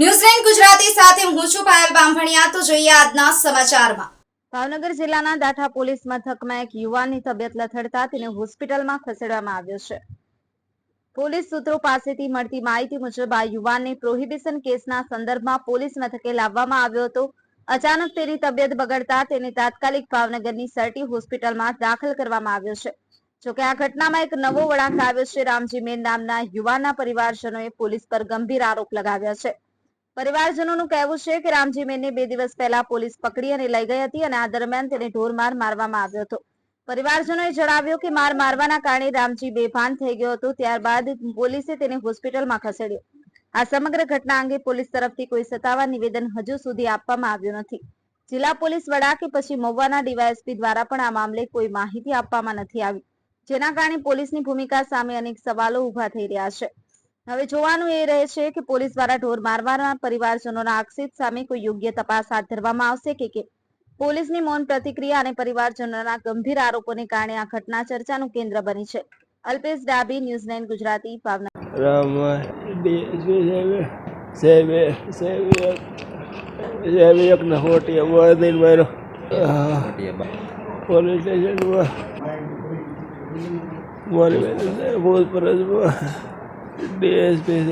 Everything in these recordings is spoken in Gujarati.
ન્યૂઝલેન્ડ ગુજરાતી સાથે હું છું પાયલ બામભણિયા. તો જોઈએ આજના સમાચારમાં. ભાવનગર જિલ્લાના દાઠા પોલીસ મથકમાં એક યુવાનની તબિયત લથડતા તેને હોસ્પિટલમાં ખસેડવામાં આવ્યો છે. પોલીસ સૂત્રો પાસેથી મળતી માહિતી મુજબ આ યુવાનને પ્રોહિબિશન કેસના સંદર્ભમાં પોલીસ મથકે લાવવામાં આવ્યો હતો. અચાનક તેની તબિયત બગડતા તેને તાત્કાલિક ભાવનગરની સર્ટી હોસ્પિટલમાં દાખલ કરવામાં આવ્યો છે. જોકે આ ઘટનામાં એક નવો વળાંક આવ્યો છે. રામજી મેન નામના યુવાનના પરિવારજનોએ પોલીસ પર ગંભીર આરોપ લગાવ્યા છે. પરિવારજનોનું કહેવું છે કે રામજી મેનને બે દિવસ પહેલા પોલીસ પકડી અને લઈ ગઈ હતી અને આ દરમિયાન તેને ઢોરમાર મારવામાં આવ્યો હતો. પરિવારજનોએ જણાવ્યું કે માર મારવાના કારણે રામજી બેભાન થઈ ગયો હતો, ત્યારબાદ પોલીસે તેને હોસ્પિટલમાં ખસેડ્યો. આ સમગ્ર ઘટના અંગે પોલીસ તરફથી કોઈ સત્તાવાર નિવેદન હજુ સુધી આપવામાં આવ્યું નથી. જિલ્લા પોલીસ વડા કે પછી મહુવાના ડીવાયએસપી દ્વારા પણ આ મામલે કોઈ માહિતી આપવામાં નથી આવી, જેના કારણે પોલીસની ભૂમિકા સામે અનેક સવાલો ઊભા થઈ રહ્યા છે. હવે જોવાનું એ રહે છે કે પોલીસ દ્વારા ઢોર મારવાના પરિવારજનોના આક્ષેપ સામે કોઈ યોગ્ય તપાસ હાથ ધરવામાં આવશે કે કે પોલીસની મૌન પ્રતિક્રિયા અને પરિવારજનોના ગંભીર આરોપોને કારણે આ ઘટના ચર્ચાનું કેન્દ્ર બની છે. અલ્પેશ ડાબી ન્યૂઝ નાઇન ગુજરાતી મારો પોલીસ સ્ટેશનમાં. ડીએસપી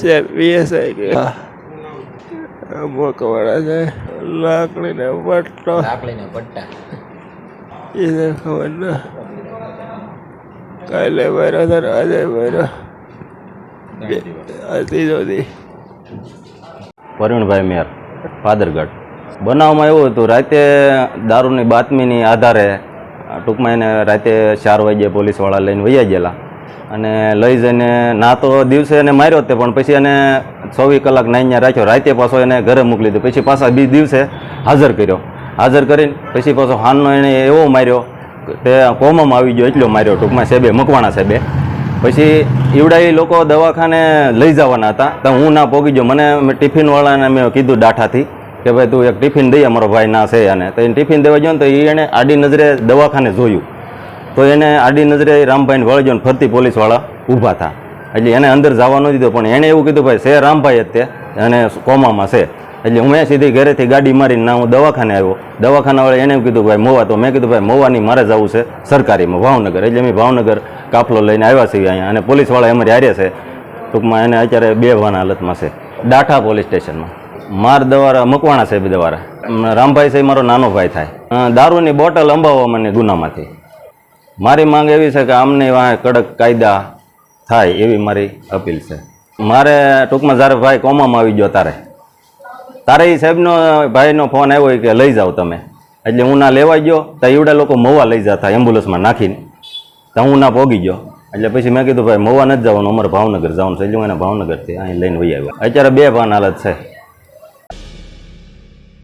સાહેબ પીએસઆઈ કે મોકવાળા સાહેબ લાકડીને પટ્ટો લાકડીને પટ્ટા એને ખબર ના. કાલે માર્યો હતો આજે માર્યો ત્રીજો દી વરુણભાઈ મેર ફાદરગઢ બનાવમાં એવું હતું રાતે દારૂની બાતમીની આધારે ટૂંકમાં એને રાતે ચાર વાગ્યે પોલીસવાળા લઈને વૈયા ગયેલા. અને લઈ જઈને ના તો દિવસે એને માર્યો તે, પણ પછી એને ચોવીસ કલાક નાઈને રાખ્યો. રાતે પાછો એને ઘરે મોકલી દીધો. પછી પાછા બી દિવસે હાજર કર્યો. હાજર કરીને પછી પાછો હાનનો એણે એવો માર્યો તે કોમમાં આવી ગયો, એટલો માર્યો ટૂંકમાં સાહેબે મકવાણા સાહેબે પછી ઈવડા એ લોકો દવાખાને લઈ જવાના હતા. તો હું ના પોગી ગયો. મને ટિફિનવાળાને મેં કીધું ડાઠાથી કે ભાઈ તું એક ટિફિન દઈએ મારો ભાઈ ના છે અને તો એને ટિફિન દેવા ગયો ને તો એ એને આડી નજરે દવાખાને જોયું. તો એને આડી નજરે રામભાઈને વળજો ને ફરતી પોલીસવાળા ઊભા હતા એટલે એને અંદર જવા ન દીધો, પણ એણે એવું કીધું, ભાઈ, છે રામભાઈ જ તે, અને કોમામાં છે. એટલે હું સીધી ઘરેથી ગાડી મારીને ના, હું દવાખાને આવ્યો. દવાખાનાવાળા એને એવું કીધું, ભાઈ, મોવા તો. મેં કીધું, ભાઈ, મોવાની મારે જવું છે સરકારીમાં, ભાવનગર. એટલે અમે ભાવનગર કાફલો લઈને આવ્યા છીએ અહીંયા, અને પોલીસવાળા એમ હારે છે. ટૂંકમાં એને અત્યારે બે વાના હાલતમાં છે. ડાઠા પોલીસ સ્ટેશનમાં. માર દ્વારા, મકવાણા સાહેબ દ્વારા. રામભાઈ સાહેબ મારો નાનો ભાઈ થાય. દારૂની બોટલ અંબાવવા મને ગુનામાંથી. મારી માંગ એવી છે કે આમને વાંહે કડક કાયદા થાય એવી મારી અપીલ છે. મારે ટૂંકમાં જ્યારે ભાઈ કોમામાં આવી ગયો તારે તારે એ સાહેબનો, ભાઈનો ફોન આવ્યો કે લઈ જાઓ તમે. એટલે હું ના લેવા ગયો, તો એવડા લોકો મવા લઈ જતા એમ્બ્યુલન્સમાં નાખીને. તો હું ના પોગી ગયો. એટલે પછી મેં કીધું, ભાઈ મવા નથી જવાનું, અમારે ભાવનગર જવાનું છે. એટલે હું એને ભાવનગરથી અહીં લઈને વહી આવ્યો. અત્યારે બે ભાન હાલત છે.